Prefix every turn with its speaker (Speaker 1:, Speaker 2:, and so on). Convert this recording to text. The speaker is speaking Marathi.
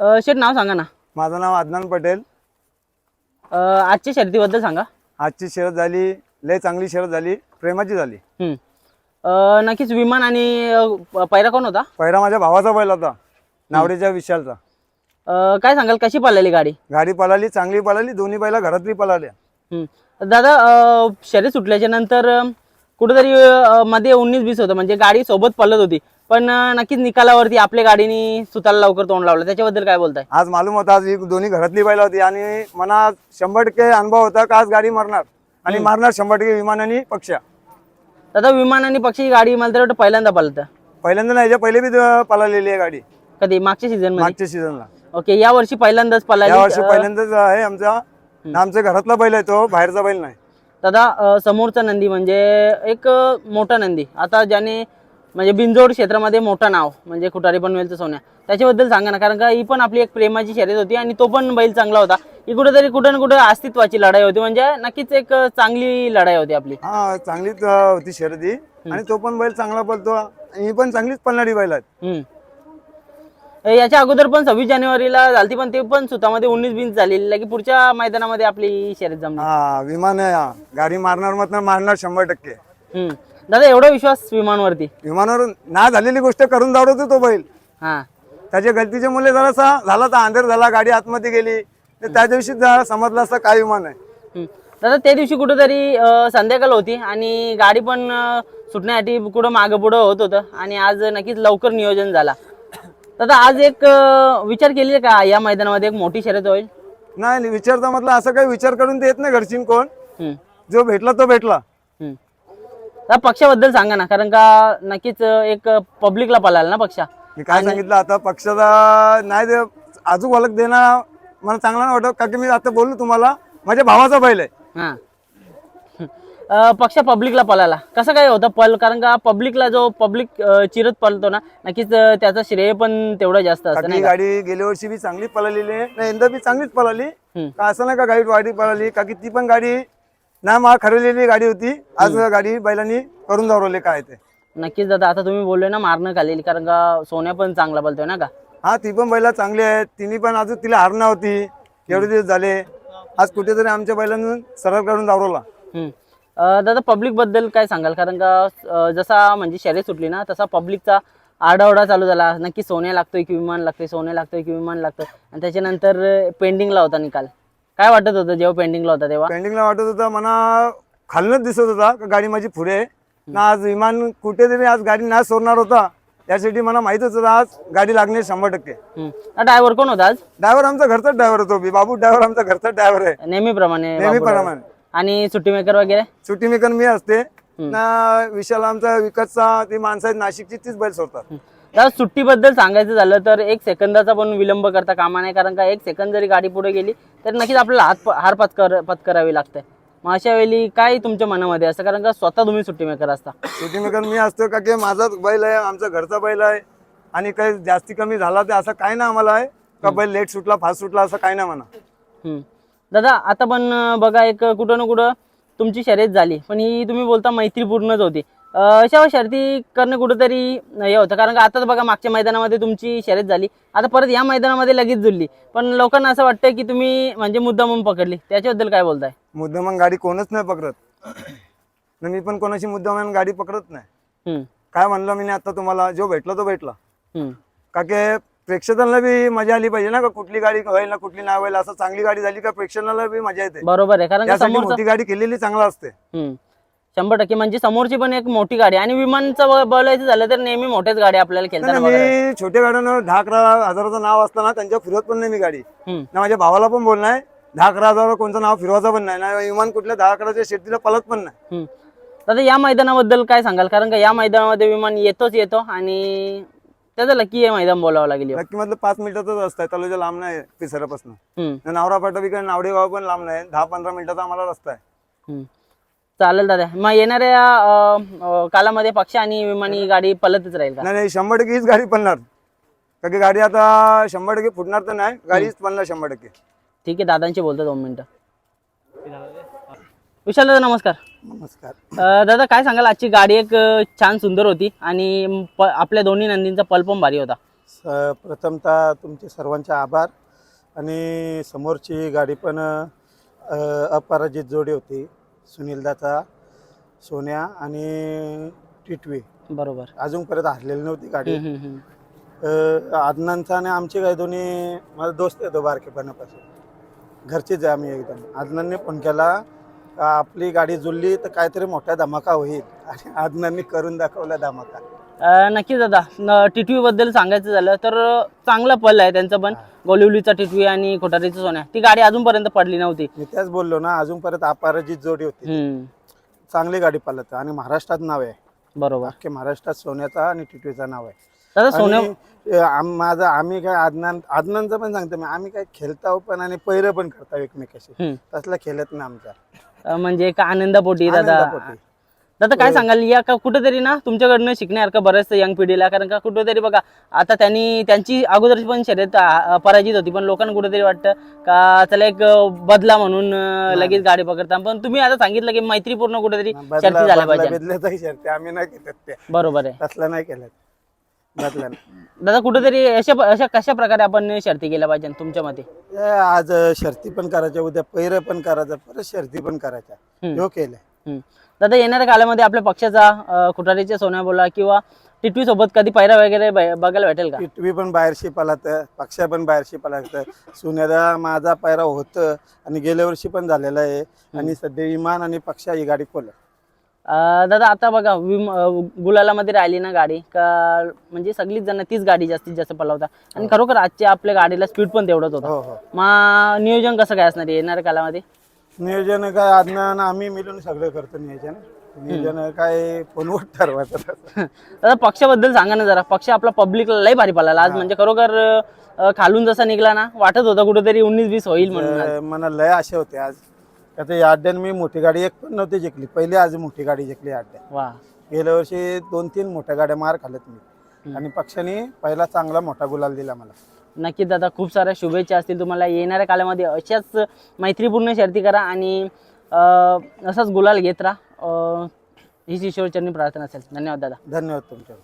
Speaker 1: अ, शेठ नाव सांगा ना.
Speaker 2: माझं नाव अदनान पटेल.
Speaker 1: अ, आजच्या शर्यतीबद्दल सांगा.
Speaker 2: आजची शर्यत झाली लय चांगली शर्यत झाली प्रेमाची झाली.
Speaker 1: हम्म. अ, नक्कीच विमान आणि अ, पैरा कोण होता?
Speaker 2: पहिला माझ्या भावाचा बैल होता नावडेच्या विशालचा.
Speaker 1: अ, काय सांगाल कशी पळाली गाडी?
Speaker 2: गाडी पळाली चांगली पळाली दोन्ही बैला घरातली पळाल्या.
Speaker 1: हम्म. दादा अ, शर्यत सुटल्याच्या नंतर अ, कुठेतरी अ, मध्ये उन्नीस बीस होतं म्हणजे गाडी सोबत पळत होती. पण नक्कीच निकालावरती आपल्या गाडीने सुताला लवकर तोंड लावलं. त्याच्याबद्दल काय बोलताय?
Speaker 2: आज मालूम होता आज ही दोन्ही घरातली बैल होती आणि मनात शंभर टक्के अनुभव होता का आज गाडी मारणार. आणि मारणार शंभर टक्के विमान आणि पक्ष्या
Speaker 1: दादा विमान आणि पक्षी गाडी मला तर वाटतं पहिल्यांदा पळतं.
Speaker 2: पहिल्यांदा नाही याच्या पहिले बी द- पळालेली आहे गाडी.
Speaker 1: कधी? मागच्या सीझनमध्ये?
Speaker 2: मागच्या सीझनला
Speaker 1: ओके या वर्षी पहिल्यांदाच
Speaker 2: या वर्षी पहिल्यांदाच आहे आमचा. आमच्या घरातला बैल आहे तो बाहेरचा बैल नाही.
Speaker 1: दादा अ, समोरचा नंदी म्हणजे एक अ, मोठा नंदी. आता ज्याने म्हणजे बिंजोड क्षेत्रामध्ये मोठं नाव म्हणजे खुटारी पनवेलचं सोन्या. त्याच्याबद्दल सांगा ना कारण का ही पण आपली एक प्रेमाची शर्यत होती आणि तो पण बैल चांगला होता. ही कुठेतरी कुठं ना कुठं अस्तित्वाची लढाई होती म्हणजे नक्कीच एक चांगली लढाई होती आपली.
Speaker 2: हा चांगलीच अं, होती शर्यती आणि तो पण बैल चांगला पळतो. ही पण चांगलीच पळणारी बैल आहेत.
Speaker 1: हम्म. अ, याच्या अगोदर पण सव्वीस जानेवारीला झालती पण ते पण सुतामध्ये उन्नीस बीस झालेली की पुढच्या मैदानामध्ये आपली ही शर्यत जमली.
Speaker 2: हा विमान आहे हा. गाडी मारणार मत मारणार शंभर टक्के.
Speaker 1: हम्म. दादा एवढा विश्वास विमानवरती?
Speaker 2: विमानावर ना झालेली गोष्ट करून दावडतो तो बैल.
Speaker 1: हा.
Speaker 2: त्याच्या गलतीचे मुले जरासा झाला तर अंधेर झाला गाडी आतमध्ये गेली. तर त्या दिवशी जरा समजलं असतं काय विमान आहे.
Speaker 1: हम्म. दादा त्या दिवशी कुठेतरी अ, संध्याकाळ होती आणि गाडी पण अ, सुटण्यासाठी कुठं मागं पुढं होत होतं आणि आज नक्कीच लवकर नियोजन झाला. दादा आज एक अ, विचार केली का या मैदानामध्ये एक मोठी शर्यत होईल?
Speaker 2: नाही विचारता म्हटलं असं काही विचार करून देत नाही घरची कोण.
Speaker 1: हम्म.
Speaker 2: जो भेटला तो भेटला.
Speaker 1: पक्षाबद्दल सांगा ना कारण का नक्कीच एक पब्लिकला पळाला ना पक्षा.
Speaker 2: मी काय सांगितलं आता पक्षाचा नाही दे अजून ओळख देणं मला चांगला नाही वाटत का की मी आता बोललो तुम्हाला माझ्या भावाचा बैल आहे.
Speaker 1: हा. अ, पक्ष पब्लिकला पळाला. कसं काय होतं पल कारण का पब्लिकला जो पब्लिक चिरत पळतो ना नक्कीच अ, त्याचं श्रेय पण तेवढं जास्त असतं नाही का?
Speaker 2: गाडी गेल्या वर्षी बी चांगली पळालेली आहे. नाही यंदा बी चांगलीच पळाली.
Speaker 1: हम्म.
Speaker 2: का असं नाही का गाडी वाढी पळाली का की ती पण गाडी ना मा ठरवलेली गाडी होती. आज गाडी बैलांनी करून दावरवले काय ते.
Speaker 1: नक्कीच दादा आता तुम्ही बोलले ना मारणं खाल्लेली कारण का सोन्या पण चांगला बोलतोय ना का?
Speaker 2: हा ती पण बैला चांगली आहे. तिने पण अजून तिला हार होती. एवढे दिवस झाले. आज कुठेतरी आमच्या बैलांना सरळ दावरवला
Speaker 1: हम्म. अं, दादा पब्लिकबद्दल काय सांगाल? कारण का जसा म्हणजे शर्यत सुटली ना तसा पब्लिकचा आरडाओरडा चालू झाला. नक्की सोने लागतोय की विमान लागतोय सोने लागतोय की विमान लागतोय? आणि त्याच्यानंतर पेंडिंगला होता निकाल. काय वाटत होतं जेव्हा पेंडिंगला होता तेव्हा?
Speaker 2: पेंडिंगला वाटत होता मला खालनच दिसत होता का गाडी माझी पुढे. आहे ना आज विमान कुठेतरी आज गाडी नाही सोडणार होता. त्यासाठी मला माहितच होतं आज गाडी लागणे शंभर टक्के.
Speaker 1: ड्रायव्हर कोण होता आज?
Speaker 2: ड्रायव्हर आमचा घरचाच ड्रायव्हर होतो बी. बाबू ड्रायव्हर आमचा घरचा ड्रायव्हर आहे.
Speaker 1: नेहमीप्रमाणे
Speaker 2: नेहमीप्रमाणे.
Speaker 1: बाबू driver. आणि सुट्टी मेकर वगैरे?
Speaker 2: सुट्टी मेकर मी असते. ना विशाल आमचा विकतचा ती माणसं आहेत नाशिकची तीच बैल सोडतात.
Speaker 1: दादा सुट्टीबद्दल सांगायचं झालं तर एक सेकंदाचा पण विलंब करता कामा नाही कारण का एक सेकंद जरी गाडी पुढे गेली तर नक्कीच आपल्याला हात हार पत्कर पत्करावी लागते. मग अशा वेळी काय तुमच्या मनामध्ये असतं? कारण का स्वतः तुम्ही सुट्टी मेकर असता.
Speaker 2: सुट्टी मेकर मी असतो का की माझाच बैल आहे आमचा घरचा बैल आहे आणि काही जास्ती कमी झाला तर असं काय ना आम्हाला आहे का बैल लेट सुटला फास्ट सुटला असं काय ना म्हणा.
Speaker 1: दादा आता पण बघा एक कुठं ना कुठं तुमची शर्यत झाली पण ही तुम्ही बोलता मैत्रीपूर्णच होती. अशा शर्ती करणं कुठंतरी हे होतं. कारण का आता बघा मागच्या मैदानामध्ये तुमची शर्यत झाली. आता परत या मैदानामध्ये लगेच जुळली पण लोकांना असं वाटतं की तुम्ही म्हणजे मुद्दा म्हणून पकडली. त्याच्याबद्दल काय बोलताय?
Speaker 2: मुद्दामान गाडी कोणच नाही पकडत. न मी पण कोणाची मुद्दामान गाडी पकडत नाही. काय म्हणलं मी आता तुम्हाला. जो भेटला तो भेटला. का की प्रेक्षकांना बी मजा आली पाहिजे ना का? कुठली गाडी होईल ना कुठली नाही होईल? असं चांगली गाडी झाली का प्रेक्षकांना बी मजा येते.
Speaker 1: बरोबर आहे. कारण
Speaker 2: मोठी गाडी केलेली चांगला असते.
Speaker 1: शंभर टक्के. म्हणजे समोरची पण एक मोठी गाडी आणि विमानचं बोलायचं झालं तर नेहमी मोठ्याच गाड्या आपल्याला खेळताना बघायला
Speaker 2: मी छोट्या गाड्यानं दहा अकरा हजाराचं नाव असताना त्यांच्या फिरवत पण नाही मी गाडी.
Speaker 1: हम्म.
Speaker 2: ना माझ्या भावाला पण बोल नाही दहा अकरा हजार कोणतं नाव फिरवायचं पण नाही. ना विमान कुठल्या दहा अकराच्या शेतीला पलत पण नाही.
Speaker 1: हम्म. दादा या मैदानाबद्दल काय सांगाल? कारण का या मैदानामध्ये विमान येतोच येतो आणि त्याचं लकी हे मैदान बोलावं लागेल
Speaker 2: नक्की मधलं पाच मिनिटाचाच रस्ता आहे. तलोजा लांब नाही पिसरापासून
Speaker 1: हम्म.
Speaker 2: नावरा पाटा बिकडे नावडेगाव पण लांब नाही दहा पंधरा मिनिटाचा आम्हाला रस्ता आहे.
Speaker 1: हम्म. चालेल दादा. मग येणाऱ्या अं, अं, कालामध्ये पक्ष आणि विमानी गाडी पलतच राहील का?
Speaker 2: नाही नाही शंभर टक्के हीच गाडी पळणार का की गाडी आता शंभर टक्के फुटणार तर नाही गाडीच पळणार शंभर टक्के.
Speaker 1: ठीक आहे दादांशी बोलतो दोन मिनिटं. विशाल दादा नमस्कार.
Speaker 2: नमस्कार.
Speaker 1: अं, दादा काय सांगाल? आजची गाडी एक अं, छान सुंदर होती आणि प- आपल्या दोन्ही नंदींचा पल पण भारी होता.
Speaker 3: स प्रथमतः तुमचे सर्वांचे आभार आणि समोरची गाडी पण अ, अपराजित जोडी होती. सुनीलदाचा सोन्या आणि टिटवी.
Speaker 1: बरोबर.
Speaker 3: अजूनपर्यंत हरलेली नव्हती गाडी.
Speaker 1: हम्म, हम्म, हम्म.
Speaker 3: अ, आदनांचा आणि आमचे काय दोन्ही माझा दोस्त आहे तो बारकेपणापासून. घरचेच आहे आम्ही एकदम. आदनांनी फोन केला का आपली गाडी जुळली तर काहीतरी मोठा धमाका होईल. आणि आदनांनी करून दाखवला धमाका.
Speaker 1: अं, नक्कीच दादा टिटवी बद्दल सांगायचं झालं तर चांगला पल आहे त्यांचं पण. गोलिवलीचा टिटवी आणि कोठारीचा सोन्या. ती गाडी अजूनपर्यंत पडली नव्हती.
Speaker 3: मी त्याच बोललो ना अजूनपर्यंत अपराजित जोडी होती
Speaker 1: हम्म,
Speaker 3: चांगली गाडी पालत आणि महाराष्ट्रात नाव आहे.
Speaker 1: बरोबर.
Speaker 3: अख्खे महाराष्ट्रात सोन्याचा आणि टिटवीचा नाव आहे.
Speaker 1: दादा सोन्या
Speaker 3: आणि, अ, आम- माझा आम्ही काय आदनान आदनांचं पण सांगतो मी आम्ही काय खेळताव पण आणि पैर पण करताव एकमेकाशी.
Speaker 1: हम्म.
Speaker 3: तसला खेळत नाही आमचा
Speaker 1: अं, म्हणजे एक आनंदापोटी दादा.
Speaker 3: आनंदापोटी.
Speaker 1: दादा काय सांगाल? या का कुठेतरी ना तुमच्याकडनं शिकण्यासारखं बरंच यंग पिढीला? कारण का कुठेतरी बघा आता त्यांनी त्यांची अगोदरची पण शर्यत पराजित होती. पण लोकांना कुठेतरी वाटतं का चला एक बदला म्हणून लगेच गाडी पकडता पण तुम्ही आता सांगितलं की मैत्रीपूर्ण कुठेतरी शर्ती झाल्या पाहिजे
Speaker 3: आम्ही नाही
Speaker 1: बरोबर आहे.
Speaker 3: तसला नाही नाही.
Speaker 1: दादा कुठेतरी अशा अशा कशा प्रकारे आपण शर्ती केल्या पाहिजे तुमच्या मते?
Speaker 3: आज शर्ती पण करायच्या उद्या पैर पण करायचं परत शर्ती पण करायच्या.
Speaker 1: हम्म. दादा येणाऱ्या काळामध्ये आपल्या पक्षाचा कुठारीच्या सोन्या बोला किंवा टिटवी सोबत कधी पैरा वगैरे बघायला भेटेल का?
Speaker 3: पिटवी पण बाहेरशी पलात पक्षा पण बाहेरशी पलात सुनेदा माझा पायरा होतं आणि गेल्या वर्षी पण झालेला आहे. आणि सध्या विमान आणि पक्षा ही गाडी खोल
Speaker 1: दादा आता बघा गुलालामध्ये राहिली ना गाडी का म्हणजे सगळीच जण तीच गाडी जास्तीत जास्त पलवता. आणि खरोखर आजच्या आपल्या गाडीला स्पीड पण तेवढंच होतं.
Speaker 3: हो हो.
Speaker 1: मग नियोजन कसं काय असणार येणाऱ्या काळामध्ये?
Speaker 3: नियोजन काय आदनान आम्ही मिळून सगळं करतो नियोजन. नियोजन काय फोनवर ठरवायचं तसं.
Speaker 1: दादा पक्षाबद्दल सांगा ना जरा. पक्ष आपला पब्लिकला लय भारी पळाला आज म्हणजे खरोखर अं, खालून जसा निघला ना वाटत होता कुठेतरी उन्नीस बीस होईल म्हणून.
Speaker 3: तर मला लय आशा होते आज. का ते अड्ड्यान मी मोठी गाडी एक पण नव्हती जिंकली. पहिली आज मोठी गाडी जिंकली अड्ड्यात
Speaker 1: वा.
Speaker 3: गेल्या वर्षी दोन तीन मोठ्या गाड्या मार खाल्ल्यात मी. आणि पक्षाने पहिला चांगला मोठा गुलाल दिला मला.
Speaker 1: नक्कीच दादा खूप साऱ्या शुभेच्छा असतील तुम्हाला. येणाऱ्या काळामध्ये अशाच मैत्रीपूर्ण शर्ती करा आणि असाच गुलाल घेत राहा. ही हीच ईश्वरचरणी प्रार्थना असेल. धन्यवाद दादा.
Speaker 3: धन्यवाद तुमच्या